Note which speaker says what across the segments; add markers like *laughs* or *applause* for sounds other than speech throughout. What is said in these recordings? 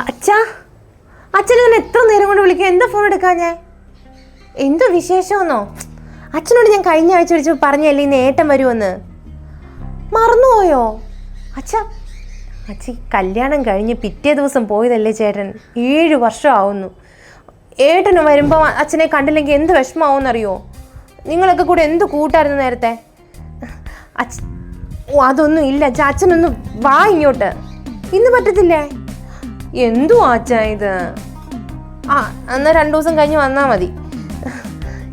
Speaker 1: അച്ഛാ അച്ഛൻ ഇതിന് എത്ര നേരം കൊണ്ട് വിളിക്കും എന്താ ഫോൺ എടുക്കാൻ ഞാൻ? എന്തോ വിശേഷമെന്നോ? അച്ഛനോട് ഞാൻ കഴിഞ്ഞ ആഴ്ച വിളിച്ച് പറഞ്ഞല്ലേ ഇന്ന് ഏട്ടൻ വരുമെന്ന് മറന്നുപോയോ? അച്ഛാ അച്ഛ കല്യാണം കഴിഞ്ഞ് പിറ്റേ ദിവസം പോയതല്ലേ ചേട്ടൻ? ഏഴ് വർഷം ആവുന്നു ഏട്ടന് വരുമ്പോൾ അച്ഛനെ കണ്ടില്ലെങ്കിൽ എന്ത് വിഷമാവുമെന്നറിയോ നിങ്ങളൊക്കെ കൂടെ എന്ത് കൂട്ടായിരുന്നു നേരത്തെ? അച്ഛ അതൊന്നും ഇല്ല അച്ഛനൊന്നും അച്ഛനൊന്ന് വാ ഇങ്ങോട്ട്. ഇന്ന് പറ്റത്തില്ലേ? എന്തുവാ ആച്ചാ ഇത്? ആ എന്നാൽ രണ്ടു ദിവസം കഴിഞ്ഞ് വന്നാൽ മതി.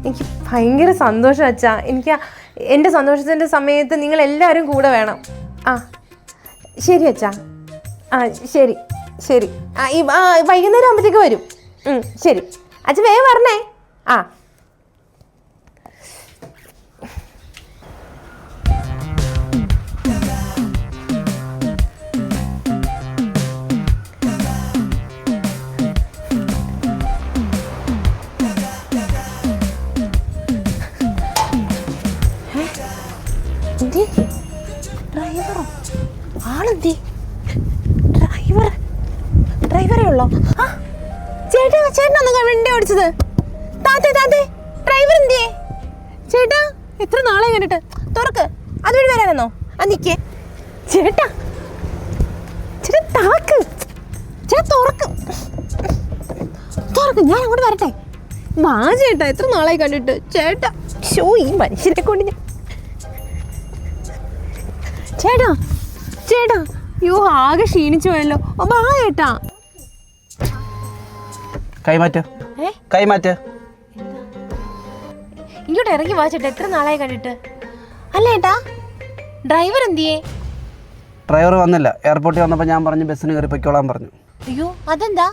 Speaker 1: എനിക്ക് ഭയങ്കര സന്തോഷം അച്ഛാ. എനിക്ക് എന്റെ സന്തോഷത്തിന്റെ സമയത്ത് നിങ്ങൾ എല്ലാവരും കൂടെ വേണം. ആ ശരി അച്ഛാ. ആ ശരി ശരി. ആ ഈ വൈകുന്നേരം ആകുമ്പോഴത്തേക്ക് വരും. ശരി. അച്ഛൻ വേഗം പറഞ്ഞേ ആ. ആളെന്തേ? ഡ്രൈവർ ഡ്രൈവറേ ഉള്ളോ? ചേട്ടാ ചേട്ടനാ വണ്ടി ഓടിച്ചത്. താത്തേ താത്തേ ഡ്രൈവർ എന്തിയേ? ചേട്ടാ എത്ര നാളെ കണ്ടിട്ട്? തുറക്ക് അതുവഴി വരാനെന്നോ ആ നിക്കേ. ചേട്ടാ ചേട്ടാ താക്ക്. ചേട്ടാ തുറക്ക്. തുറക്ക് ഞാൻ അങ്ങോട്ട് വരട്ടെ. വാ ചേട്ടാ എത്ര നാളായി കണ്ടിട്ട്? ചേട്ടാ ഷോ ഈ മനുഷ്യനെ കൊണ്ട് ഞാൻ ചേട്ടാ ചേട്ടാ യോ ആകെ ക്ഷീണിച്ചു പോയല്ലോ ഓ, വാ ചേട്ടാ.
Speaker 2: കൈമാറ്റ്.
Speaker 1: ഏ?
Speaker 2: കൈമാറ്റ്.
Speaker 1: ഇങ്ങോട്ട് ഇറങ്ങി വാ ചേട്ടാ. എത്ര നാളായി കണ്ടിട്ട്. അല്ല ഏട്ടാ ഡ്രൈവർ എന്തിയേ?
Speaker 2: ഡ്രൈവർ വന്നില്ല. എയർപോർട്ടിൽ വന്നപ്പോൾ ഞാൻ പറഞ്ഞു ബസ്സിന് കയറി പൊയ്ക്കോളാൻ പറഞ്ഞു.
Speaker 1: അയ്യോ അതെന്താ?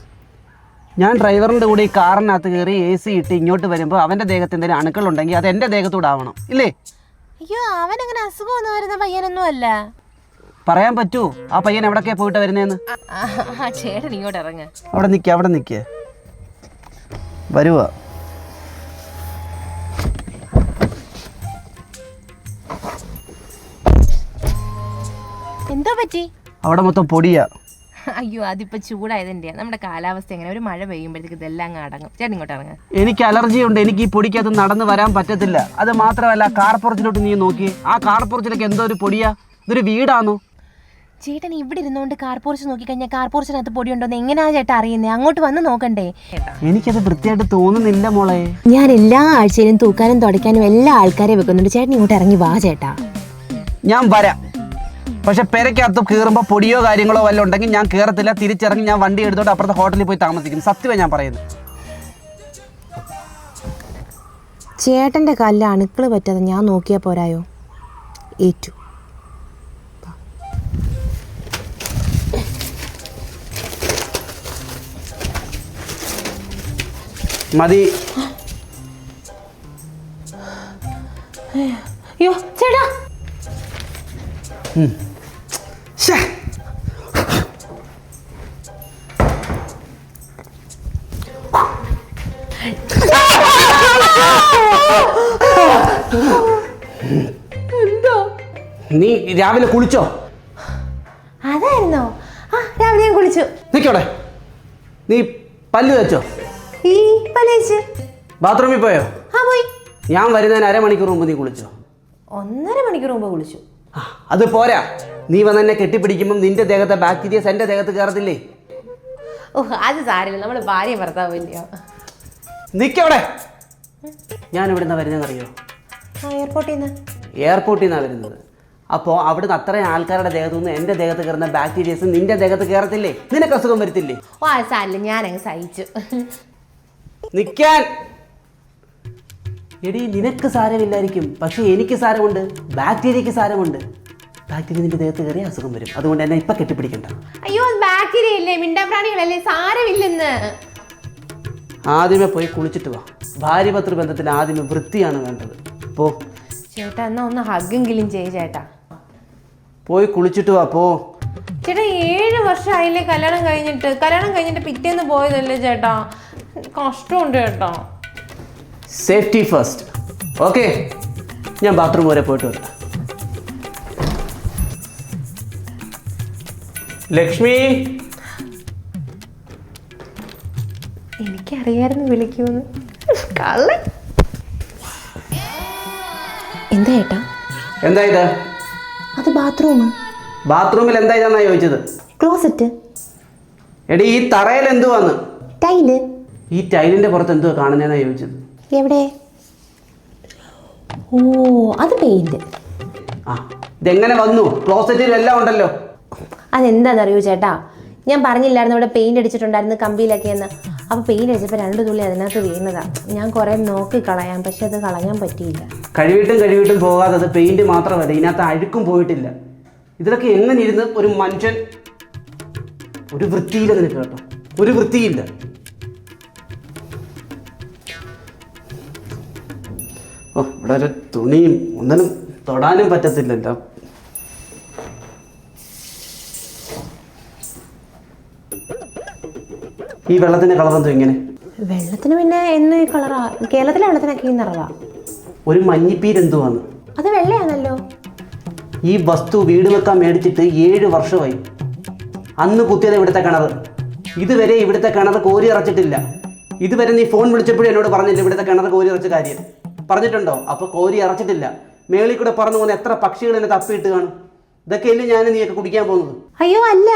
Speaker 2: ഞാൻ ഡ്രൈവറിന്റെ കൂടെ ഈ കാറിനകത്ത് കയറി എ സി ഇട്ട് ഇങ്ങോട്ട് വരുമ്പോൾ അവന്റെ ദേഹത്ത് എന്തെങ്കിലും അണുക്കളുണ്ടെങ്കിൽ അത് എന്റെ ദേഹത്തൂടെ ആവണം. ഇല്ലേ?
Speaker 1: അയ്യോ അവൻ അങ്ങനെ അസുഖമൊന്നും വരുന്ന പയ്യനൊന്നും അല്ല
Speaker 2: പറയാൻ പറ്റൂ? ആ പയ്യൻ എവിടൊക്കെ പോയിട്ട്
Speaker 1: വരുന്നേന്ന്? ചേട്ടൻ ഇങ്ങോട്ട് ഇറങ്ങ.
Speaker 2: അവിടെ നിൽക്കുക അവിടെ നിൽക്കുക വരുവാ?
Speaker 1: എന്താ പറ്റി?
Speaker 2: അവിടെ മൊത്തം പൊടിയാ.
Speaker 1: അയ്യോ അതിപ്പോ ചൂടായതിന്റെ നമ്മുടെ കാലാവസ്ഥ എങ്ങനെ? ഒരു മഴ പെയ്യുമ്പോഴത്തേക്ക് ഇതെല്ലാം അങ്ങ് അടങ്ങും. ചേട്ടൻ ഇങ്ങോട്ട് ഇറങ്ങ.
Speaker 2: എനിക്ക് അലർജി ഉണ്ട്. എനിക്ക് ഈ പൊടിക്കകത്ത് നടന്നു വരാൻ പറ്റത്തില്ല. അത് മാത്രമല്ല കാർപ്പുറത്തിലോട്ട് നീ നോക്കി. ആ കാർപ്പുറത്തിലേക്ക് എന്തോ ഒരു പൊടിയാ. ഇതൊരു വീടാണോ
Speaker 1: ചേട്ടൻ ഇവിടെ ഇരുന്നോണ്ട് കാർ നോക്കി നോക്കിക്കഴിഞ്ഞാൽ കാർ പോർച്ചിനകത്ത് പൊടിയുണ്ടോന്ന് എങ്ങനെയാ ചേട്ടാ അറിയുന്നേ? അങ്ങോട്ട് വന്ന് നോക്കണ്ടേ?
Speaker 2: എനിക്കത് വൃത്തിയായിട്ട് തോന്നുന്നില്ല മോളെ.
Speaker 1: ഞാൻ എല്ലാ ആഴ്ചയിലും തൂക്കാനും തുടയ്ക്കാനും എല്ലാ ആൾക്കാരെ വെക്കുന്നുണ്ട്. ചേട്ടൻ ഇങ്ങോട്ട് ഇറങ്ങി വാ ചേട്ടാ.
Speaker 2: ഞാൻ വരാം. പക്ഷെ പെരക്കകത്ത് കയറുമ്പോൾ പൊടിയോ കാര്യങ്ങളോ വല്ലതും ഉണ്ടെങ്കിൽ ഞാൻ കയറത്തില്ല തിരിച്ചിറങ്ങി ഞാൻ വണ്ടി എടുത്തോട്ട് അപ്പുറത്തെ ഹോട്ടലിൽ പോയി താമസിക്കും. സത്യമാണ് ഞാൻ പറയുന്നത്.
Speaker 1: ചേട്ടന്റെ കല്ല് അണുക്കൾ പറ്റാതെ ഞാൻ നോക്കിയാ പോരായോ? ഏറ്റു.
Speaker 2: മതി.
Speaker 1: അയ്യോ ചേട്ടാ.
Speaker 2: നീ രാവിലെ കുളിച്ചോ?
Speaker 1: അതായിരുന്നോ? ആ രാവിലെ ഞാൻ കുളിച്ചു.
Speaker 2: നിൽക്കോടെ നീ പല്ല് വെച്ചോ
Speaker 1: ഈ
Speaker 2: ബാത്റൂമിൽ പോയോ?
Speaker 1: ആ പോയി.
Speaker 2: ഞാൻ വരുന്നതിന് അരമണിക്കൂർ മുമ്പ് നീ കുളിച്ചോ.
Speaker 1: ഒന്നര മണിക്കൂർ മുമ്പ് കുളിച്ചു.
Speaker 2: ആ, അത് പോരാ. നീ വന്ന് എന്നെ കെട്ടിപ്പിടിക്കുമ്പോൾ നിന്റെ ദേഹത്തെ ബാക്ടീരിയസ് എന്റെ ദേഹത്ത് കയറത്തില്ലേ?
Speaker 1: ഓ അത് സാരില്ല നമ്മൾ ഭാര്യ ഭർത്താവില്ലയോ
Speaker 2: നിക്കവിടെ. ഞാൻ ഇവിടുന്ന് വരുന്നതെന്നറിയോ?
Speaker 1: ആ എയർപോർട്ടിൽ നിന്ന്
Speaker 2: എയർപോർട്ടിൽ നിന്നാണ് വരുന്നത്. അപ്പോൾ അവിടുന്ന് അത്രയും ആൾക്കാരുടെ ദേഹത്ത് നിന്ന് എന്റെ ദേഹത്ത് കയറുന്ന ബാക്ടീരിയസ് നിന്റെ ദേഹത്ത് കയറത്തില്ലേ? നിനക്ക് അസുഖം വരത്തില്ലേ?
Speaker 1: ഓ അത് സാരില്ല ഞാനങ്ങ് സഹിച്ചു.
Speaker 2: നിൽക്കാൻ എടി നിനക്ക് സാരമില്ലായിരിക്കും. പക്ഷേ എനിക്ക് സാരമുണ്ട്. ബാക്ടീരിയക്ക് സാരമുണ്ട്. ബാക്ടീരിയ നിന്റെ ദേഹത്ത് കയറി അസുഖം വരും. അതുകൊണ്ട് എന്നെ ഇപ്പൊ കെട്ടിപ്പിടിക്കണ്ട.
Speaker 1: അയ്യോ ബാക്ടീരിയ ഇല്ലേ? മിണ്ടാപ്രാണികളല്ലേ സാരമില്ലെന്ന്.
Speaker 2: ആദ്യമേ പോയി കുളിച്ചിട്ട് വാ. ഭാര്യപത്ര ബന്ധത്തിൽ ആദ്യമേ വൃത്തിയാണ് വേണ്ടത്. പോ.
Speaker 1: ചേട്ടാ എന്നാ ഒന്ന് ഹഗ്ഗെങ്കിലും ചെയ്യ ചേട്ടാ.
Speaker 2: പോയി കുളിച്ചിട്ട് വാ പോ.
Speaker 1: ചേട്ടാ ഏഴ് വർഷമായില്ലേ കല്യാണം കഴിഞ്ഞിട്ട്? കല്യാണം കഴിഞ്ഞിട്ട് പിറ്റേന്ന് പോയതല്ലേ ചേട്ടാ? കഷ്ടമുണ്ട് കേട്ടോ.
Speaker 2: സേഫ്റ്റി ഫസ്റ്റ് ഓക്കെ ഞാൻ ബാത്റൂം വരെ പോയിട്ട് വരാം. ലക്ഷ്മി?
Speaker 1: എനിക്കറിയായിരുന്നു വിളിക്കുമെന്ന്. കള്ള എന്താ ഏട്ടാ?
Speaker 2: എന്താ ഇത്?
Speaker 1: അത് ബാത്റൂം
Speaker 2: ബാത്റൂമിൽ എന്താ ഇതെന്നാ ചോദിച്ചത്?
Speaker 1: ക്ലോസറ്റ്
Speaker 2: എടി ഈ തറയിൽ എന്തുവാന്ന്?
Speaker 1: ടൈൽ
Speaker 2: ഈ ടൈലിന്റെ പുറത്ത് എന്തോ കാണുന്നതെന്നാണ് ചോദിച്ചത്?
Speaker 1: എവിടെ? ഓ അത് പെയിന്റ്.
Speaker 2: ആ ഇതെങ്ങനെ വന്നു? ക്ലോസറ്റിൽ എല്ലാം ഉണ്ടല്ലോ.
Speaker 1: അതെന്താണെന്നറിയോ ചേട്ടാ? ഞാൻ പറഞ്ഞില്ലായിരുന്നു ഇവിടെ പെയിന്റ് അടിച്ചിട്ടുണ്ടായിരുന്നു കമ്പിയിലൊക്കെ എന്ന്. അപ്പോൾ പെയിന്റ് അടിച്ചപ്പോൾ രണ്ട് തുള്ളി അതിനകത്ത് വീണതാ ഞാൻ കുറേ നോക്കി കളയാം പക്ഷെ അത് കളയാൻ പറ്റിയില്ല.
Speaker 2: കഴിവിട്ടും കഴിവിട്ടും പോകാതെ പെയിന്റ് മാത്രമല്ല ഇതിനകത്ത് അഴുക്കും പോയിട്ടില്ല. ഇതിലൊക്കെ എങ്ങനെ ഇരുന്ന് ഒരു മനുഷ്യൻ? ഒരു വൃത്തിയില്ല നിനക്ക് കേട്ടോ. ഒരു വൃത്തിയില്ല. ഇവിടെ ഒരു തുണിയും ഒന്നിനും തൊടാനും പറ്റത്തില്ലല്ലോ. ഈ വെള്ളത്തിന്റെ കളർ എന്തോ ഇങ്ങനെ?
Speaker 1: വെള്ളത്തിന് പിന്നെ എന്ന് ഈ കളറാ കേരളത്തിലെ വെള്ളത്തിനൊക്കെ ഈ നിറവാ.
Speaker 2: ഒരു മഞ്ഞപ്പീരെന്തുവാന്ന്
Speaker 1: അത് വെള്ളയാണല്ലോ.
Speaker 2: ഈ വസ്തു വീട് വെക്കാൻ മേടിച്ചിട്ട് ഏഴ് വർഷമായി. അന്ന് കുത്തിയത് ഇവിടുത്തെ കിണർ. ഇതുവരെ ഇവിടുത്തെ കിണർ കോരി ഇറച്ചിട്ടില്ല ഇതുവരെ നീ ഫോൺ വിളിച്ചപ്പോഴും എന്നോട് പറഞ്ഞില്ല ഇവിടുത്തെ കിണർ കോരി ഇറച്ച കാര്യം. പറഞ്ഞിട്ടുണ്ടോ? അപ്പോൾ കോരി അറച്ചിട്ടില്ല. മേളിൽ കൂടെ പറന്നു പോകുന്ന എത്ര പക്ഷികൾ എന്നെ തപ്പിയിട്ട് കാണും? ഇതൊക്കെയല്ലേ ഞാൻ നീയൊക്കെ കുടിക്കാൻ പോകുന്നത്?
Speaker 1: അയ്യോ അല്ല.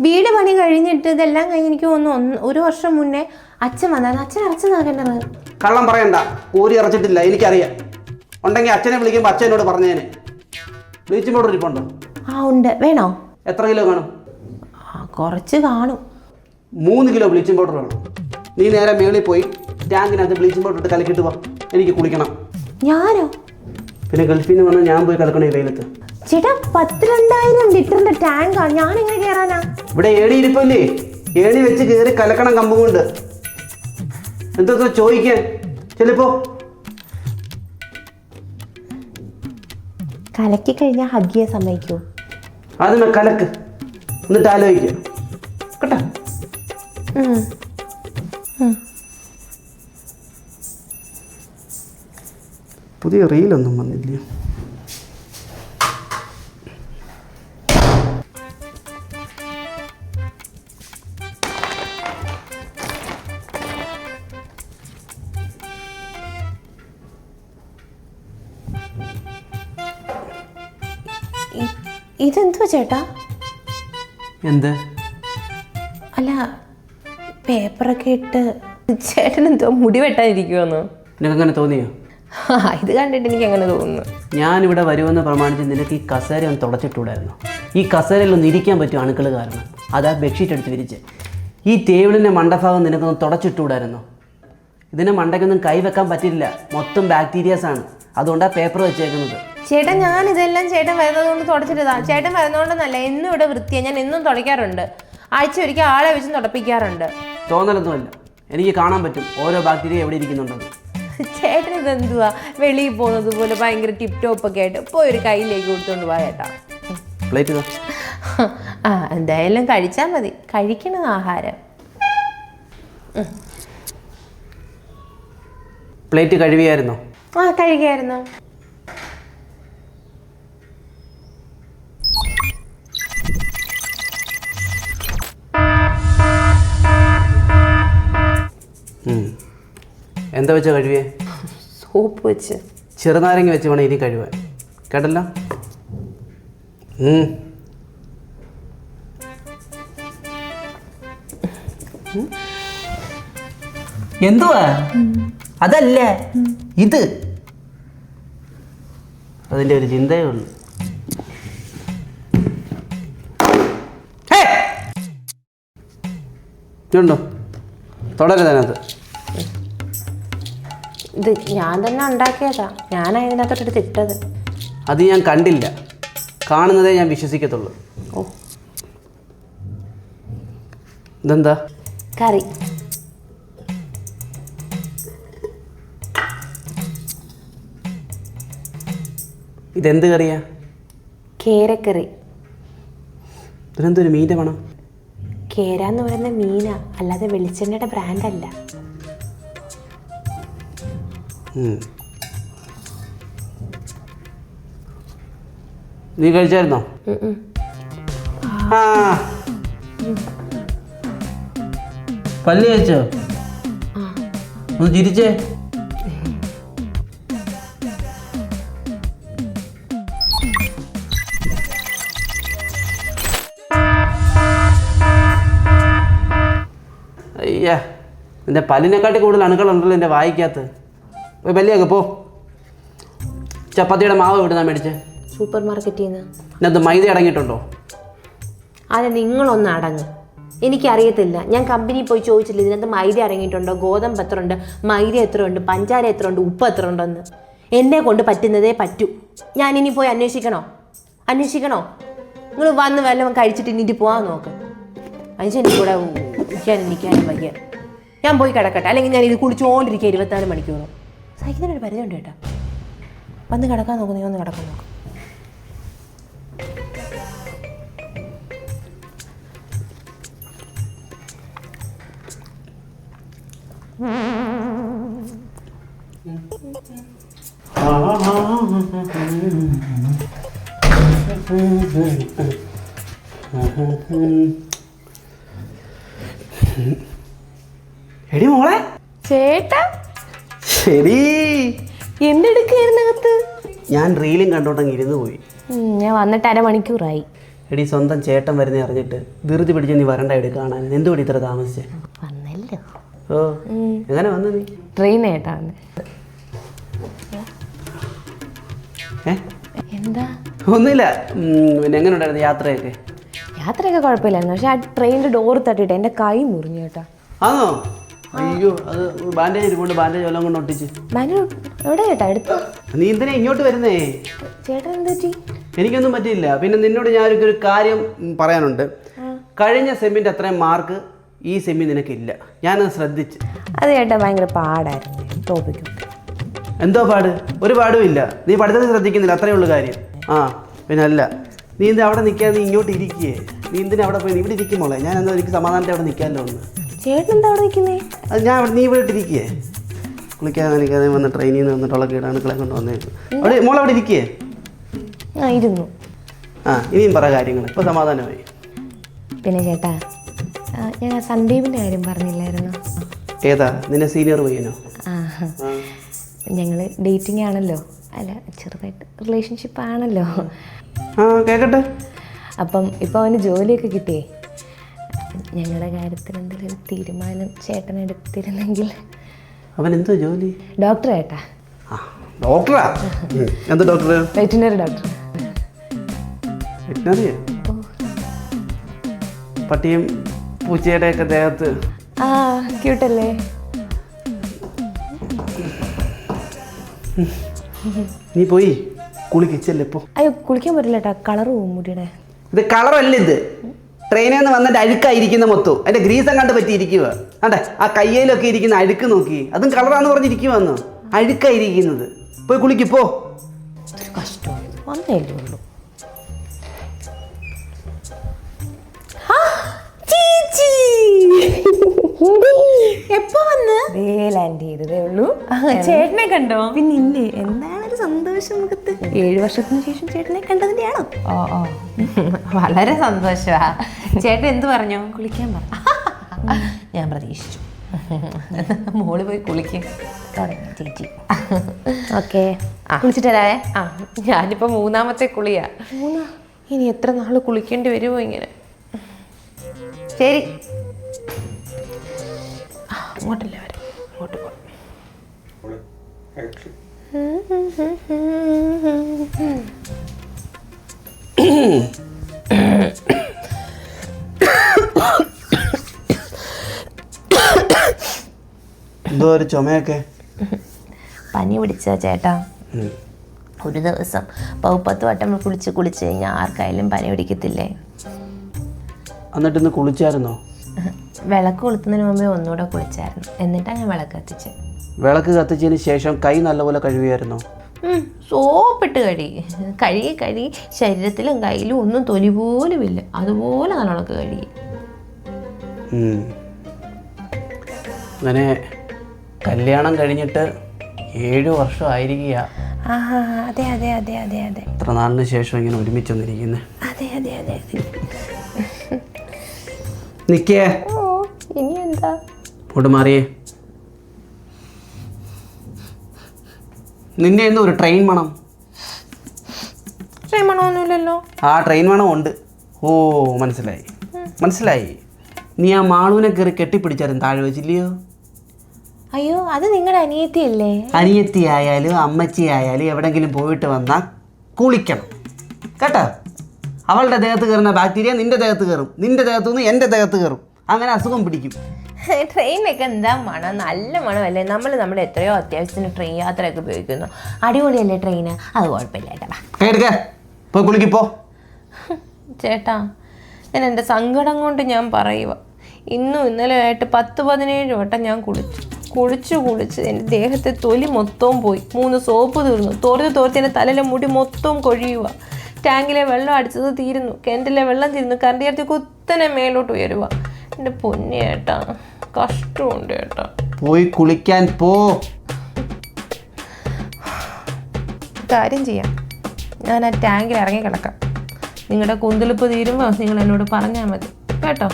Speaker 1: വീട് പണി കഴിഞ്ഞിട്ട് ഇതെല്ലാം കഴിഞ്ഞ് എനിക്ക് തോന്നുന്നു ഒരു വർഷം മുന്നേ അച്ഛൻ വന്നാൽ അച്ഛൻ അറച്ചതാകേണ്ടത്
Speaker 2: കള്ളം പറയണ്ട. കോരി അറച്ചിട്ടില്ല. എനിക്കറിയാം. ഉണ്ടെങ്കിൽ അച്ഛനെ വിളിക്കുമ്പോൾ അച്ഛനോട് പറഞ്ഞേനെ. Bleaching powder ഇരിപ്പുണ്ടോ?
Speaker 1: ആ ഉണ്ട്. വേണോ?
Speaker 2: എത്ര കിലോ കാണും?
Speaker 1: ആ കുറച്ച് കാണും.
Speaker 2: മൂന്ന് കിലോ ബ്ലീച്ചിങ് പൗഡർ വേണം. നീ നേരെ മേളിൽ പോയി ടാങ്കിനകത്ത് ബ്ലീച്ചിങ് പൗഡർ ഇട്ട് കലക്കിട്ട് വാ. എനിക്ക് കുളിക്കണം.
Speaker 1: ഞാനോ?
Speaker 2: പിന്നെ ഗൾഫിൽ നിന്ന് വന്നാൽ ഞാൻ പോയി കിടക്കണേ വെയിലത്ത്.
Speaker 1: ചേട്ടാ പത്തിരണ്ടായിരം ലിറ്ററിന്റെ ടാങ്കാ. ഞാൻ എങ്ങനെ കയറാനാ
Speaker 2: ഇവിടെ ഏണി ഇരിപ്പല്ലേ ഏണി വെച്ച് കയറി കലക്കണം കമ്പും കൊണ്ട് എന്തൊക്കെ ചോദിക്കാൻ? ചിലപ്പോ
Speaker 1: കലക്കി കഴിഞ്ഞാൽ ഹഗ്ഗിയെ സമ്മതിക്കൂ.
Speaker 2: ആദ്യമേ കലക്ക്? എന്നിട്ട് ആലോചിക്കുക കേട്ടോ? പുതിയ റീലൊന്നും വന്നില്ല.
Speaker 1: ഇതെന്തുവാ ചേട്ടാ?
Speaker 2: എന്ത്?
Speaker 1: അല്ല പേപ്പറൊക്കെ ഇട്ട് ചേട്ടൻ എന്തോ മുടി വെട്ടാനിരിക്കുമെന്നോ
Speaker 2: നിനക്കങ്ങനെ തോന്നിയോ? *laughs*
Speaker 1: ഇത് കണ്ടിട്ട് എനിക്ക് അങ്ങനെ തോന്നുന്നു.
Speaker 2: ഞാനിവിടെ വരുമെന്ന് പ്രമാണിച്ച് നിനക്ക് ഈ കസേര ഒന്ന് തുടച്ചിട്ടൂടായിരുന്നു. ഈ കസേരയിൽ ഒന്ന് ഇരിക്കാൻ പറ്റും അണുക്കൾ കാരണം. അതാ ബെഡ്ഷീറ്റ് എടുത്ത് വിരിച്ച്. ഈ ടേബിളിന്റെ മണ്ടഭാഗം നിനക്കൊന്ന് തുടച്ചിട്ടൂടായിരുന്നു. ഇതിനെ മണ്ടയ്ക്കൊന്നും കൈവെക്കാൻ പറ്റില്ല മൊത്തം ബാക്ടീരിയാസ് ആണ്. അതുകൊണ്ടാണ് പേപ്പർ വെച്ചേക്കുന്നത്.
Speaker 1: ചേട്ടൻ ഞാൻ ഇതെല്ലാം ചേട്ടൻ വരുന്നത് കൊണ്ട് തുടച്ചിട്ടതാ. ചേട്ടൻ വരുന്നതുകൊണ്ടെന്നല്ല എന്നും ഇവിടെ വൃത്തിയാണ് ഞാൻ എന്നും തുടയ്ക്കാറുണ്ട്. ആഴ്ച ഒരിക്കൽ ആളെ വെച്ച് തുടപ്പിക്കാറുണ്ട്.
Speaker 2: തോന്നലൊന്നുമല്ല. എനിക്ക് കാണാൻ പറ്റും. ഓരോ ബാക്ടീരിയ എവിടെ ഇരിക്കുന്നുണ്ടെന്ന്.
Speaker 1: ചേട്ടൻ ഇതെന്തുവാ? വെളിയിൽ പോകുന്നത് പോലെ ഭയങ്കര ടിപ് ടോപ്പ് ഒക്കെ ആയിട്ട് പോയി ഒരു കയ്യിലേക്ക് കൊടുത്തോണ്ട് പോവാ ചേട്ടാ.
Speaker 2: പ്ലേറ്റ്
Speaker 1: ആ എന്തായാലും കഴിച്ചാൽ മതി. കഴിക്കണത് ആഹാരം.
Speaker 2: പ്ലേറ്റ് കഴുകിയായിരുന്നോ?
Speaker 1: ആ കഴിക്കായിരുന്നു
Speaker 2: എന്താ വെച്ചാ കഴുകിയേ?
Speaker 1: സോപ്പ് വെച്ച്.
Speaker 2: ചെറുനാരങ്ങ വെച്ച് വേണം ഇനി കഴുകാൻ. കേട്ടല്ലോ. എന്തുവാ? അതല്ല? ഇത്. അതിന്റെ ഒരു ചിന്തയേ ഉള്ളൂ! ഇതുണ്ടോ? തുടരുത് അതിനകത്ത്.
Speaker 1: ഇത് ഞാൻ തന്നെ ഉണ്ടാക്കിയതാ. ഞാനാ ഇതിനകത്തോട്ട് ഇട്ടത്
Speaker 2: അത് ഞാൻ കണ്ടില്ല. കാണുന്നതേ ഞാൻ വിശ്വസിക്കത്തുള്ളൂ.
Speaker 1: ഓ.
Speaker 2: ഇതെന്താ?
Speaker 1: കറി.
Speaker 2: ഇതെന്ത് കറിയാ?
Speaker 1: കേരക്കറി.
Speaker 2: ഇതിനെന്തൊരു മീന്റെ വേണം
Speaker 1: കേര എന്ന് പറയുന്ന മീനാ. അല്ലാതെ വെളിച്ചെണ്ണയുടെ
Speaker 2: ബ്രാൻഡല്ല. നീ കഴിച്ചായിരുന്നോ. ആ. പല്ല് കഴിച്ചോ? ഒന്ന് ചിരിച്ചേ. അയ്യ എന്റെ പല്ലിനെക്കാട്ടി കൂടുതൽ അണുക്കളുണ്ടല്ലോ എന്റെ വായിക്കകത്ത്. പോയി പല്ലിയൊക്കെ പോ. ചപ്പാത്തിയുടെ മാവ് എവിടുന്നാ മേടിച്ചേ?
Speaker 1: സൂപ്പർ മാർക്കറ്റിൽ നിന്ന്
Speaker 2: ഇതിനകത്ത് മൈദ അടങ്ങിയിട്ടുണ്ടോ?
Speaker 1: അത് നിങ്ങളൊന്ന് അടങ്ങ്. എനിക്കറിയത്തില്ല. ഞാൻ കമ്പനിയിൽ പോയി ചോദിച്ചില്ല ഇതിനകത്ത് മൈദ അടങ്ങിയിട്ടുണ്ടോ? ഗോതമ്പ് എത്ര ഉണ്ട് മൈദ എത്ര ഉണ്ട് പഞ്ചാര എത്ര ഉണ്ട് ഉപ്പ് എത്ര ഉണ്ടെന്ന് എന്നെ കൊണ്ട് പറ്റുന്നതേ പറ്റൂ. ഞാൻ ഇനി പോയി അന്വേഷിക്കണോ? അന്വേഷിക്കണോ? നിങ്ങൾ വന്ന് വല്ലതും കഴിച്ചിട്ട് ഇന്നിട്ട് പോകാൻ നോക്ക്. അതിന് കൂടെ ഇരിക്കാനും നിൽക്കാനും വയ്യ. ഞാൻ പോയി കിടക്കട്ടെ. അല്ലെങ്കിൽ ഞാൻ ഇത് കുളിച്ചുകൊണ്ടിരിക്കുക ഇരുപത്തിനാല് മണിക്കൂറും. സഹിക്കുന്നതിനൊരു പരിധി ഉണ്ട് കേട്ടോ. വന്ന് കിടക്കാൻ നോക്കും നീ ഒന്ന് കിടക്കാൻ നോക്കും.
Speaker 2: എടി മോളെ.
Speaker 1: ചേട്ടാ
Speaker 2: ശരി.
Speaker 1: എന്തെടുക്കായിരുന്നു അകത്ത്?
Speaker 2: ഞാൻ റീലും കണ്ടോണ്ടങ്ങ് ഇരുന്ന് പോയി.
Speaker 1: ഞാൻ വന്നിട്ട് അരമണിക്കൂറായി.
Speaker 2: എടി സ്വന്തം ചേട്ടൻ വരുന്ന അറിഞ്ഞിട്ട് ധൃതി പിടിച്ച് നീ വരണ്ട ഇവിടെ കാണാൻ. എന്തുകൂടി ഇത്ര താമസിച്ചേ?
Speaker 1: വന്നല്ലോ.
Speaker 2: ഓ എങ്ങനെ വന്നു നീ?
Speaker 1: ട്രെയിൻ
Speaker 2: ഏ?
Speaker 1: എന്താ?
Speaker 2: ഒന്നുമില്ല. പിന്നെ എങ്ങനെ ഉണ്ടായിരുന്നു യാത്രയൊക്കെ?
Speaker 1: യാത്രയൊക്കെ കുഴപ്പമില്ലായിരുന്നു. പക്ഷെ ആ ട്രെയിനിന്റെ ഡോർ തട്ടിട്ട് എന്റെ കൈ മുറിഞ്ഞു കേട്ടോ.
Speaker 2: ആണോ? അയ്യോ അത് ബാൻഡേജ് ഇരിപ്പുണ്ട്. ബാൻഡേജ് വല്ലതും കൊണ്ട് ഒട്ടിച്ച്.
Speaker 1: മനു എവിടെ ചേട്ടാ എടുത്തു
Speaker 2: നീ എന്തിനാ ഇങ്ങോട്ട് വരുന്നേ?
Speaker 1: ചേട്ടൻ എന്ത് പറ്റി?
Speaker 2: എനിക്കൊന്നും പറ്റിയില്ല. പിന്നെ നിന്നോട് ഞാനൊരു ഒരു കാര്യം പറയാനുണ്ട്. കഴിഞ്ഞ സെമ്മിന്റെ അത്രയും മാർക്ക് ഈ സെമ്മി നിനക്കില്ല. ഞാനത് ശ്രദ്ധിച്ച്.
Speaker 1: അത് ചേട്ടാ ഭയങ്കര പാടായിരുന്നു. ടോപ്പിക്കും
Speaker 2: എന്തോ പാട്? ഒരു പാടും ഇല്ല. നീ പഠിത്തത്തിൽ ശ്രദ്ധിക്കുന്നില്ല. അത്രയേ ഉള്ളൂ കാര്യം. ആ പിന്നെ അല്ല. നീ എന്താ അവിടെ നിൽക്കാതെ നീ ഇങ്ങോട്ട് ഇരിക്കുകയെ നീ എന്തിനാ അവിടെ പോയി? ഇവിടെ ഇരിക്കുമോളെ ഞാൻ എന്താ എനിക്ക് സമാധാനത്തെ അവിടെ നിൽക്കാമല്ലോ ഒന്ന്
Speaker 1: ചേട്ടൻ എന്താ അവിടെ നിൽക്കുന്നേ?
Speaker 2: അത് ഞാൻ അവിടെ നീ ഇവിടെ ഇട്ടിരിക്കേ. കുളിക്കാതെ നിൽക്കാതെ വന്ന് ട്രെയിനിൽ നിന്ന് വന്നിട്ടുള്ള കീടാണുക്കളെ കൊണ്ട് വന്നേക്കും അവിടെ മോൾ അവിടെ
Speaker 1: ആ ഇരുന്നു.
Speaker 2: ആ ഇനിയും പറ കാര്യങ്ങൾ സമാധാനമായി.
Speaker 1: പിന്നെ ചേട്ടാ ആ, ഞാൻ ആ സന്ദീപിന്റെ കാര്യം പറഞ്ഞില്ലായിരുന്നു?
Speaker 2: ഏതാ? നിന്നെ സീനിയർ പയ്യനോ?
Speaker 1: ആ ഞങ്ങൾ ഡേറ്റിംഗ് ആണല്ലോ. അല്ല ചെറുതായിട്ട് റിലേഷൻഷിപ്പ് ആണല്ലോ.
Speaker 2: ആ കേക്കട്ടെ.
Speaker 1: അപ്പം ഇപ്പൊ അവന് ജോലിയൊക്കെ കിട്ടിയേ? ഞങ്ങളുടെ കാര്യത്തിൽ എന്തെങ്കിലും ഒരു തീരുമാനം ചേട്ടൻ എടുത്തിരുന്നെങ്കിൽ.
Speaker 2: അവൻ എന്തോ ജോലി?
Speaker 1: ഡോക്ടർ
Speaker 2: ഏട്ടാ. ഡോക്ടറാ. എന്ത് ഡോക്ടർ?
Speaker 1: Veterinary doctor.
Speaker 2: വെറ്റിനറിയാ? പട്ടിയും പൂച്ചയുടെ ഒക്കെ ദേഹത്ത്.
Speaker 1: ആ ക്യൂട്ടല്ലേ?
Speaker 2: നീ പോയി കുളിക്കിച്ചല്ലേ ഇപ്പോ
Speaker 1: അയ്യോ കുളിക്കാൻ പറ്റില്ല കളർ പോകും മുടിയുടെ.
Speaker 2: ഇത് കളറല്ല ഇത്. ട്രെയിനിൽ നിന്ന് വന്നിട്ട് അഴുക്കായിരിക്കുന്ന മൊത്തം. അതിന്റെ ഗ്രീസം കണ്ട് പറ്റിയിരിക്കുക അതെ ആ കയ്യയിലൊക്കെ ഇരിക്കുന്ന അഴുക്ക് നോക്കി. അതും കളറാന്ന് പറഞ്ഞിരിക്കുവന്നു അഴുക്കായിരിക്കുന്നത്. പോയി
Speaker 1: കുളിക്കിപ്പോ ഉള്ളൂ.
Speaker 3: എപ്പോ വന്ന്?
Speaker 1: ലാൻഡ് ചെയ്തതേ ഉള്ളൂ
Speaker 3: ചേട്ടനെ കണ്ടോ?
Speaker 1: പിന്നില്ലേ? എന്താണ് ഒരു സന്തോഷം മുഖത്ത്? ഏഴു വർഷത്തിന് ശേഷം ചേട്ടനെ കണ്ടതിന്റെയാണോ
Speaker 3: ഓ ഓ. വളരെ സന്തോഷമാ ചേട്ടൻ എന്ത് പറഞ്ഞു?
Speaker 1: കുളിക്കാൻ പറ
Speaker 3: ഞാൻ പ്രതീക്ഷിച്ചു. മോൾ പോയി കുളിക്കും.
Speaker 1: തുടങ്ങി ചേച്ചി. ഓക്കെ.
Speaker 3: കുളിച്ചിട്ട് ആ. ഞാനിപ്പോ മൂന്നാമത്തെ കുളിയാ.
Speaker 1: ഇനി എത്ര നാൾ കുളിക്കേണ്ടി വരുമോ ഇങ്ങനെ?
Speaker 3: ശരി.
Speaker 1: അങ്ങോട്ടല്ലേ വരാം? അങ്ങോട്ട് പോ.
Speaker 2: എന്തോ ഒരു ചുമയൊക്കെ?
Speaker 1: പനി പിടിച്ച ചേട്ടാ. ഒരു ദിവസം പൗപ്പത്ത് വട്ടം കുളിച്ച് കുളിച്ച് കഴിഞ്ഞാൽ ആർക്കായാലും പനി പിടിക്കത്തില്ലേ?
Speaker 2: എന്നിട്ട് ഇന്ന് കുളിച്ചായിരുന്നോ? *laughs*
Speaker 1: വിളക്ക് കൊളുത്തുന്നതിന് മുമ്പേ ഒന്നുകൂടെ കുളിച്ചായിരുന്നു. എന്നിട്ടാണ് ഞാൻ വിളക്ക് കത്തിച്ചത്
Speaker 2: വിളക്ക് കത്തിച്ചതിന് ശേഷം കൈ നല്ലപോലെ കഴുകിയായിരുന്നോ?
Speaker 1: സോപ്പിട്ട് കഴുകി. കഴുകി കഴുകി. ശരീരത്തിലും കയ്യിലും ഒന്നും തൊലി പോലും ഇല്ല. അതുപോലെ നല്ലോണക്ക് കഴുകി.
Speaker 2: അങ്ങനെ കല്യാണം കഴിഞ്ഞിട്ട് ഏഴു വർഷം ആയിരിക്കുക
Speaker 1: അതെ അതെ അതെ അതെ അതെ.
Speaker 2: എത്ര നാളിന് ശേഷം ഇങ്ങനെ ഒരുമിച്ച് വന്നിരിക്കുന്നത്
Speaker 1: അതെ അതെ അതെ.
Speaker 2: നിക്കേ.
Speaker 1: ഇനി എന്താ
Speaker 2: ഇങ്ങോട്ട് മാറിയേ. നിന്നെ ഇന്ന് ഒരു ട്രെയിൻ മണം
Speaker 1: ക്ഷമണമൊന്നുമില്ലല്ലോ
Speaker 2: ആ ട്രെയിൻ മണം ഉണ്ട് ഓ മനസ്സിലായി. മനസ്സിലായി. നീ ആ മാളൂനെ കയറി കെട്ടിപ്പിടിച്ചാലും താഴെ വെച്ചില്ലയോ?
Speaker 1: അയ്യോ അത് നിങ്ങളുടെ അനിയത്തിയല്ലേ?
Speaker 2: അനിയത്തി ആയാലും അമ്മച്ചി ആയാലും എവിടെങ്കിലും പോയിട്ട് വന്നാൽ കുളിക്കണം. കേട്ടോ? അവളുടെ ദേഹത്ത് കയറുന്ന ബാക്ടീരിയ നിന്റെ ദേഹത്ത് കയറും. നിന്റെ ദേഹത്തു നിന്ന് എന്റെ ദേഹത്ത് കയറും. അങ്ങനെ അസുഖം പിടിക്കും. *laughs*
Speaker 1: ട്രെയിനൊക്കെ എന്താ മണം? നല്ല മണമല്ലേ? നമ്മൾ നമ്മുടെ എത്രയോ അത്യാവശ്യത്തിന് ട്രെയിൻ യാത്രയൊക്കെ ഉപയോഗിക്കുന്നു. അടിപൊളിയല്ലേ ട്രെയിന് അത് കുഴപ്പമില്ല
Speaker 2: പോയി കുളിക്കിപ്പോ *laughs*
Speaker 1: ചേട്ടാ ഞാൻ എന്റെ സങ്കടം കൊണ്ട് ഞാൻ പറയുക ഇന്നും ഇന്നലെ ആയിട്ട് പത്ത് പതിനേഴ് വട്ടം ഞാൻ കുളിച്ചു. കുളിച്ചു കുളിച്ച് എന്റെ ദേഹത്തെ തൊലി മൊത്തവും പോയി. മൂന്ന് സോപ്പ് തീർന്നു. തോർത്ത് തോർത്ത് എന്റെ തലയിലെ മുടി മൊത്തവും കൊഴിയുക ടാങ്കിലെ വെള്ളം അടിച്ചത് തീരുന്നു. കിണറ്റിലെ വെള്ളം തീരുന്നു കറണ്ട് ചേർത്ത് കുത്തനെ മേലോട്ട് ഉയരുക എന്റെ പൊന്നി ഏട്ടാ. കഷ്ടമുണ്ട് ഏട്ടാ.
Speaker 2: പോയി കുളിക്കാൻ പോ.
Speaker 1: കാര്യം ചെയ്യാം. ഞാൻ ആ ടാങ്കിൽ ഇറങ്ങി കിടക്കാം. നിങ്ങളുടെ കുന്തിളിപ്പ് തീരുമ്പോൾ നിങ്ങൾ എന്നോട് പറഞ്ഞാൽ മതി. കേട്ടോ?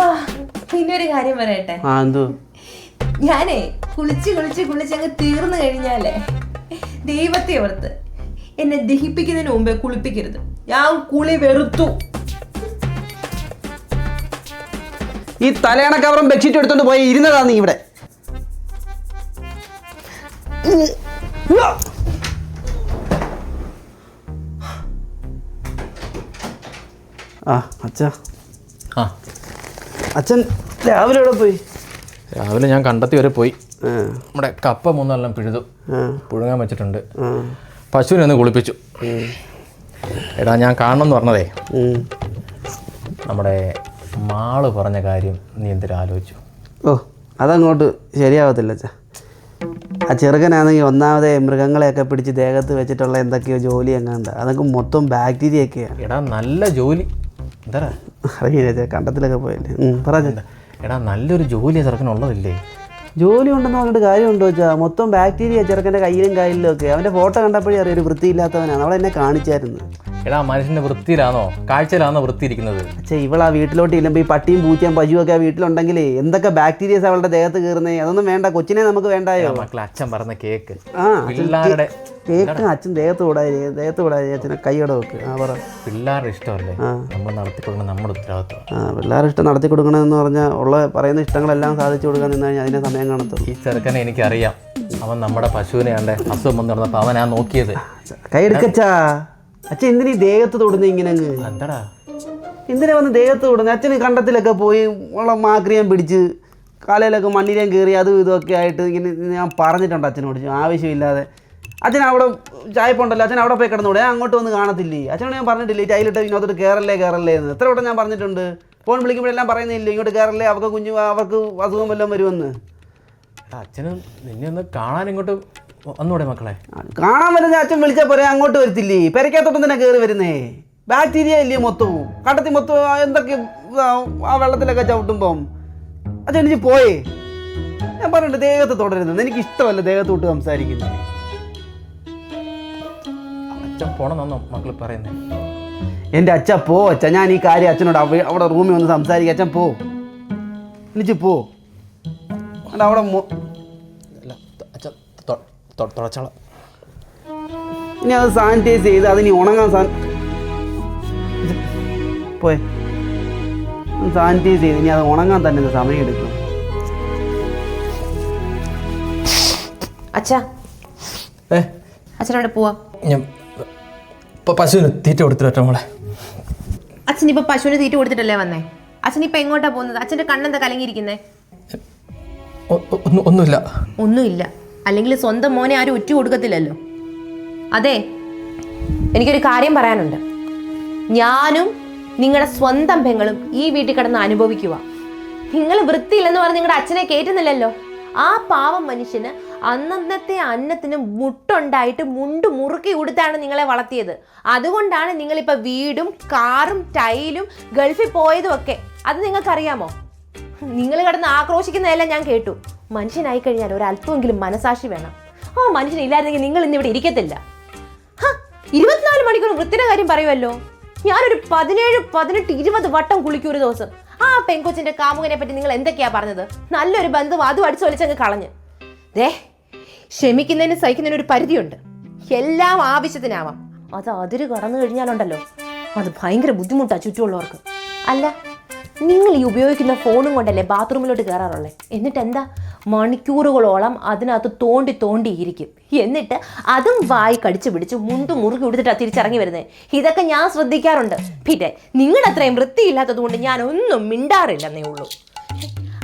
Speaker 1: ആ, പിന്നെ ഒരു കാര്യം പറയട്ടെ.
Speaker 2: ആ എന്തോ?
Speaker 1: ഞാനേ കുളിച്ച് കുളിച്ച് കുളിച്ച് അങ്ങ് തീർന്നു കഴിഞ്ഞാലേ ദൈവത്തെ ഓർത്ത് എന്നെ ദഹിപ്പിക്കുന്നതിന് മുമ്പേ കുളിപ്പിക്കരുത്. ഞാൻ കുളി വെറുത്തു.
Speaker 2: ഈ തലയണ കവറും ബെഡ്ഷീറ്റ് എടുത്തോണ്ട് പോയി ഇരുന്നതാ നീ ഇവിടെ. ആ അച്ഛാ.
Speaker 4: ആ.
Speaker 2: അച്ഛൻ രാവിലെ എവിടെ പോയി?
Speaker 4: രാവിലെ ഞാൻ കണ്ടെത്തി വരെ പോയി. നമ്മുടെ കപ്പ മൂന്നെല്ലാം പിഴുതു. പുഴുങ്ങാൻ വെച്ചിട്ടുണ്ട്. പശുവിനെ ഒന്ന് കുളിപ്പിച്ചു. എടാ ഞാൻ കാണണമെന്ന് പറഞ്ഞതേ.
Speaker 2: ഉം.
Speaker 4: നമ്മുടെ മാൾ പറഞ്ഞ കാര്യം നീ എന്തിനാ ആലോചിച്ചു?
Speaker 2: ഓ അതങ്ങോട്ട് ശരിയാവത്തില്ല അച്ഛാ. ആ ചെറുക്കനാണെങ്കിൽ ഒന്നാമതേ മൃഗങ്ങളെയൊക്കെ പിടിച്ച് ദേഹത്ത് വെച്ചിട്ടുള്ള എന്തൊക്കെയോ ജോലി എങ്ങാണ്ട്. അതൊക്കെ മൊത്തം ബാക്ടീരിയ ഒക്കെയാണ്
Speaker 4: എടാ നല്ല ജോലി. എന്താ
Speaker 2: അറിയില്ല കണ്ടത്തിലൊക്കെ പോയല്ലേ. ഉം,
Speaker 4: എടാ നല്ലൊരു ജോലി ചെറുക്കനുള്ളതില്ലേ?
Speaker 2: ജോലി ഉണ്ടെന്ന് പറഞ്ഞിട്ട് കാര്യമുണ്ടോ വെച്ചാൽ മൊത്തം ബാക്ടീരിയ ചെറുക്കന്റെ കയ്യിലും കാലിലും ഒക്കെ. അവന്റെ ഫോട്ടോ കണ്ടപ്പോഴേ അറിയാം ഒരു വൃത്തിയില്ലാത്തവനാണ്. അവളെന്നെ കാണിച്ചായിരുന്നു.
Speaker 4: എടാ മനുഷ്യന്റെ വൃത്തിയിലാണോ? കാഴ്ചയിലാണോ വൃത്തി ഇരിക്കുന്നത്
Speaker 2: അച്ഛാ ഇവളാ വീട്ടിലോട്ട് ഇല്ലുമ്പോൾ ഈ പട്ടിയും പൂച്ചയും പശുവൊക്കെ ആ വീട്ടിലുണ്ടെങ്കിലേ എന്തൊക്കെ ബാക്ടീരിയസ് അവളുടെ ദേഹത്ത് കയറുന്നേ? അതൊന്നും വേണ്ട കൊച്ചിനെ നമുക്ക് വേണ്ടായോ?
Speaker 4: മക്കളെ അച്ഛൻ പറഞ്ഞ കേക്ക്.
Speaker 2: ആ
Speaker 4: പിള്ളേരുടെ
Speaker 2: കേക്ക് അച്ഛൻ ദേഹത്ത് വിടായി ദേഹത്ത് വിടായി അച്ഛനെ കൈയോടെ വെക്ക് ആ പറ.
Speaker 4: പിള്ളേരുടെ ഇഷ്ടമല്ലേ? നമ്മൾ നടത്തി കൊടുക്കണം നമ്മുടെ ഉത്തരവാദിത്വം.
Speaker 2: ആ പിള്ളേരുടെ ഇഷ്ടം നടത്തി കൊടുക്കണമെന്ന് പറഞ്ഞാൽ ഉള്ള പറയുന്ന ഇഷ്ടങ്ങളെല്ലാം സാധിച്ചു കൊടുക്കാൻ നിന്ന് കഴിഞ്ഞാൽ അതിനെ സമയം കാണത്തുള്ളൂ.
Speaker 4: ഈ ചെറുക്കനെ എനിക്കറിയാം. അവൻ നമ്മുടെ പശുവിനെ കണ്ടേ അസുഖം വന്ന് നടന്നപ്പോൾ അവനാ നോക്കിയത്.
Speaker 2: കൈ എടുക്കച്ചാ അച്ഛൻ എന്തിനീ ദേഹത്ത് തൊടുന്നത് ഇങ്ങനെ അങ്ങ്
Speaker 4: എന്താടാ
Speaker 2: എന്തിനാ വന്ന് ദേഹത്ത് തൊടുന്നത് അച്ഛന് കണ്ടത്തിലൊക്കെ പോയി ഉള്ള മാക്രിയം പിടിച്ച് കാലയിലൊക്കെ മണ്ണിലേം കയറി അതും ഇതൊക്കെ ആയിട്ട് ഇങ്ങനെ ഞാൻ പറഞ്ഞിട്ടുണ്ട് അച്ഛനോട്. ആവശ്യമില്ലാതെ അച്ഛൻ അവിടെ ചായപ്പുണ്ടല്ലോ അച്ഛൻ അവിടെ പോയി കിടന്നൂടെ? ഞാൻ അങ്ങോട്ട് വന്ന് കാണത്തില്ലേ? അച്ഛനോട് ഞാൻ പറഞ്ഞിട്ടില്ലേ ടൈലിട്ട് ഇങ്ങോട്ട് കയറല്ലേ കയറല്ലേ എന്ന്. എത്ര വട്ടം ഞാൻ പറഞ്ഞിട്ടുണ്ട്. ഫോൺ വിളിക്കുമ്പോഴെല്ലാം പറയുന്നില്ല ഇങ്ങോട്ട് കയറല്ലേ അവർക്ക് കുഞ്ഞു അവർക്ക് അസുഖം വല്ലതും വരുമെന്ന്.
Speaker 4: അച്ഛനും നിന്നെ ഒന്ന് കാണാൻ ഇങ്ങോട്ട് വന്നൂടെ മക്കളെ?
Speaker 2: കാണാൻ വരുന്ന അച്ഛൻ വിളിച്ചാൽ പോരെ അങ്ങോട്ട് വരത്തില്ലേ? പെരക്കകത്തോട്ടം തന്നെ കയറി വരുന്നേ? ബാക്ടീരിയ ഇല്ലേ മൊത്തവും? കടത്തി മൊത്തം എന്തൊക്കെ ആ, വെള്ളത്തിലൊക്കെ ചവിട്ടുമ്പം. അച്ഛൻ എനിക്ക് പോയേ. ഞാൻ പറഞ്ഞിട്ട് ദേഹത്ത് തുടരുന്നത് എനിക്ക് ഇഷ്ടമല്ല ദേഹത്ത് തൊട്ട് സംസാരിക്കുന്നത്.
Speaker 4: അച്ഛൻ പോണമെന്നോ മക്കൾ പറയുന്നേ.
Speaker 2: എന്റെ അച്ഛ പോ അച്ഛ. ഞാൻ ഈ കാര്യം അച്ഛനോട് അവ- അവിടെ റൂമിൽ വന്ന് സംസാരിക്കുക അച്ഛൻ പോ. എനിക്ക് പോ. അല്ല അവിടെ
Speaker 4: അച്ഛൻ തുടച്ചോളാം.
Speaker 2: ഇനി അത് സാനിറ്റൈസ് ചെയ്ത് അതിനി ഉണങ്ങാൻ സാൻ പോയെ. സാനിറ്റൈസ് ചെയ്ത് ഇനി അത് ഉണങ്ങാൻ തന്നെ സമയം എടുക്കും.
Speaker 1: അച്ഛാ.
Speaker 4: അച്ഛനവിടെ
Speaker 1: അച്ഛനോട് പോവാ.
Speaker 4: ഞാൻ ഇപ്പം പശുവിന് തീറ്റ കൊടുത്തിട്ട് മോളെ.
Speaker 1: അച്ഛൻ ഇപ്പൊ പശുവിന് തീറ്റ കൊടുത്തിട്ടല്ലേ വന്നേ? അച്ഛൻ ഇപ്പൊ എങ്ങോട്ടാ പോകുന്നത്? അച്ഛന്റെ കണ്ണെന്താ കലങ്ങിയിരിക്കുന്നേ?
Speaker 4: ഒന്നുമില്ല.
Speaker 1: ഒന്നുമില്ല. അല്ലെങ്കിൽ സ്വന്തം മോനെ ആരും ഉറ്റു കൊടുക്കത്തില്ലല്ലോ. അതെ എനിക്കൊരു കാര്യം പറയാനുണ്ട്. ഞാനും നിങ്ങളുടെ സ്വന്തം പെങ്ങളും ഈ വീട്ടിൽ കിടന്ന് അനുഭവിക്കുക നിങ്ങൾ വൃത്തിയില്ലെന്ന് പറഞ്ഞ് നിങ്ങളുടെ അച്ഛനെ കേറ്റുന്നില്ലല്ലോ. ആ പാവം മനുഷ്യന് അന്നന്നത്തെ അന്നത്തിന് മുട്ടുണ്ടായിട്ട് മുണ്ട് മുറുക്കി കൊടുത്താണ് നിങ്ങളെ വളർത്തിയത്. അതുകൊണ്ടാണ് നിങ്ങളിപ്പോൾ വീടും കാറും ടൈലും ഗൾഫിൽ പോയതും ഒക്കെ അത് നിങ്ങൾക്കറിയാമോ? നിങ്ങൾ കിടന്ന് ആക്രോശിക്കുന്നതെല്ലാം ഞാൻ കേട്ടു. മനുഷ്യനായി കഴിഞ്ഞാൽ ഒരല്പമെങ്കിലും മനസാക്ഷി വേണം. ആ മനുഷ്യനില്ലായിരുന്നെങ്കിൽ നിങ്ങൾ ഇന്ന് ഇവിടെ ഇരിക്കത്തില്ല ഇരുപത്തിനാല് മണിക്കൂർ വൃത്തിയുടെ കാര്യം പറയുമല്ലോ? ഞാനൊരു പതിനേഴ് പതിനെട്ട് ഇരുപത് വട്ടം കുളിക്കും ഒരു ദിവസം. ആ പെൺകൊച്ചിന്റെ കാമുകനെ പറ്റി നിങ്ങൾ എന്തൊക്കെയാ പറഞ്ഞത്? നല്ലൊരു ബന്ധം അതും അടിച്ചു വലിച്ചങ്ങ് കളഞ്ഞ്. ദേ ക്ഷമിക്കുന്നതിന് സഹിക്കുന്നതിന് ഒരു പരിധിയുണ്ട്. എല്ലാം ആവശ്യത്തിനാവാം. അത് അതിര് കടന്നു കഴിഞ്ഞാലുണ്ടല്ലോ. അത് ഭയങ്കര ബുദ്ധിമുട്ടാണ് ചുറ്റുമുള്ളവർക്ക്. അല്ല നിങ്ങൾ ഈ ഉപയോഗിക്കുന്ന ഫോണും കൊണ്ടല്ലേ ബാത്റൂമിലോട്ട് കയറാറുള്ളത് എന്നിട്ട് എന്താ? മണിക്കൂറുകളോളം അതിനകത്ത് തോണ്ടി തോണ്ടിയിരിക്കും എന്നിട്ട് അതും വായി കടിച്ചു പിടിച്ച് മുണ്ടും മുറുകി കൊടുത്തിട്ടാണ് തിരിച്ചിറങ്ങി വരുന്നത് ഇതൊക്കെ ഞാൻ ശ്രദ്ധിക്കാറുണ്ട്. പിന്നെ നിങ്ങളത്രയും വൃത്തിയില്ലാത്തത് കൊണ്ട് ഞാൻ ഒന്നും മിണ്ടാറില്ലെന്നേ ഉള്ളൂ.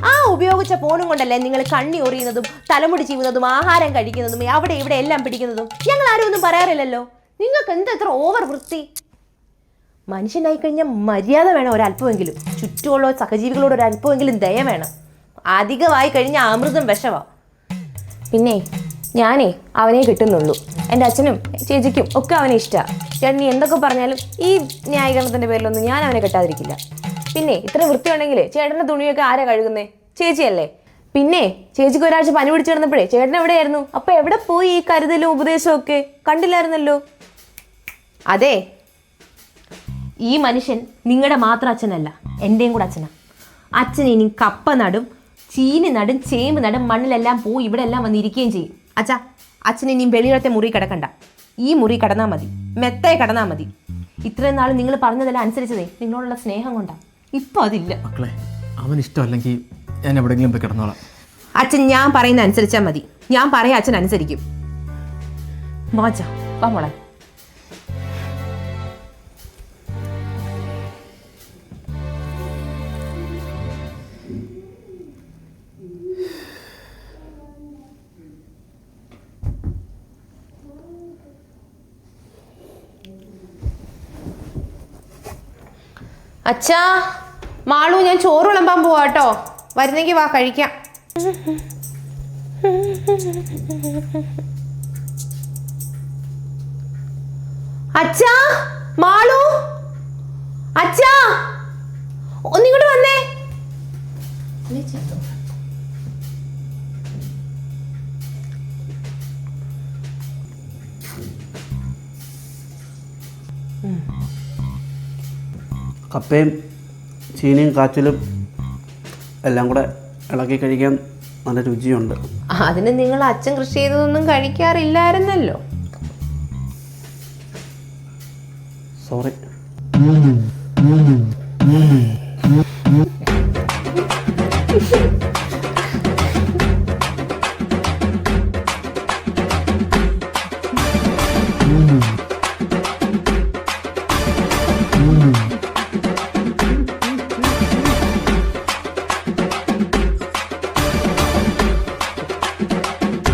Speaker 1: ആ ഉപയോഗിച്ച ഫോണും കൊണ്ടല്ലേ നിങ്ങൾ കണ്ണി ഒറിയുന്നതും തലമുടി ചെയ്യുന്നതും ആഹാരം കഴിക്കുന്നതും അവിടെ ഇവിടെ എല്ലാം പിടിക്കുന്നതും? ഞങ്ങൾ ആരും ഒന്നും പറയാറില്ലല്ലോ. നിങ്ങൾക്ക് എന്താ ഇത്ര ഓവർ വൃത്തി? മനുഷ്യനായി കഴിഞ്ഞാൽ മര്യാദ വേണം ഒരല്പമെങ്കിലും. ചുറ്റുമുള്ള സഹജീവികളോട് ഒരല്പമെങ്കിലും ദയ വേണം. അധികമായി കഴിഞ്ഞാൽ അമൃതം വിഷമാ പിന്നെ ഞാനേ അവനെ കിട്ടുന്നുള്ളൂ. എന്റെ അച്ഛനും ചേച്ചിക്കും ഒക്കെ അവനെ ഇഷ്ടമാണ് ചേട്ടൻ എന്തൊക്കെ പറഞ്ഞാലും ഈ ന്യായീകരണത്തിന്റെ പേരിലൊന്നും ഞാൻ അവനെ കെട്ടാതിരിക്കില്ല. പിന്നെ ഇത്ര വൃത്തി ഉണ്ടെങ്കിൽ ചേട്ടന്റെ തുണിയൊക്കെ ആരാ കഴുകുന്നേ? ചേച്ചിയല്ലേ? പിന്നെ ചേച്ചിക്ക് ഒരാഴ്ച പനി പിടിച്ചു കിടന്നപ്പോഴേ ചേട്ടൻ എവിടെയായിരുന്നു? അപ്പൊ എവിടെ പോയി ഈ കരുതലും ഉപദേശവും ഒക്കെ കണ്ടില്ലായിരുന്നല്ലോ. അതെ ഈ മനുഷ്യൻ നിങ്ങളുടെ മാത്രം അച്ഛനല്ല എന്റെയും കൂടെ അച്ഛനാ. അച്ഛൻ ഇനി കപ്പ നടും ചീനി നടും ചേമ്പ് നടും മണ്ണിലെല്ലാം പോയി ഇവിടെ എല്ലാം വന്നിരിക്കുകയും ചെയ്യും. അച്ഛാ അച്ഛൻ ഇനിയും വെളിയിടത്തെ മുറി കിടക്കണ്ട. ഈ മുറി കടന്നാൽ മതി. മെത്തയെ കടന്നാൽ മതി. ഇത്രയും നാൾ നിങ്ങൾ പറഞ്ഞതെല്ലാം അനുസരിച്ചതേ നിങ്ങളോടുള്ള സ്നേഹം കൊണ്ടാ. ഇപ്പൊ അതില്ല.
Speaker 4: മക്കളെ അവൻ ഇഷ്ടമല്ലെങ്കിൽ ഞാൻ എവിടെയെങ്കിലും പോയി കിടന്നോളാം.
Speaker 1: അച്ഛൻ ഞാൻ പറയുന്ന അനുസരിച്ചാൽ മതി. ഞാൻ പറയാം അച്ഛൻ അനുസരിക്കും. വാച്ചാ വാ മോളെ. അച്ഛാ. മാളു ഞാൻ ചോറ് വിളമ്പാൻ പോവാ കേട്ടോ വരുന്നെങ്കിൽ വാ കഴിക്കാം. അച്ഛാ മാളു. അച്ഛാ ഒന്നിങ്ങോട്ട് വന്നേ.
Speaker 2: കപ്പയും ചീനിയും കാച്ചിലും എല്ലാം കൂടെ ഇളക്കി കഴിക്കാൻ നല്ല രുചിയുണ്ട്.
Speaker 1: അതിന് നിങ്ങൾ അച്ഛൻ കൃഷി ചെയ്തതൊന്നും കഴിക്കാറില്ലായിരുന്നല്ലോ.
Speaker 2: സോറി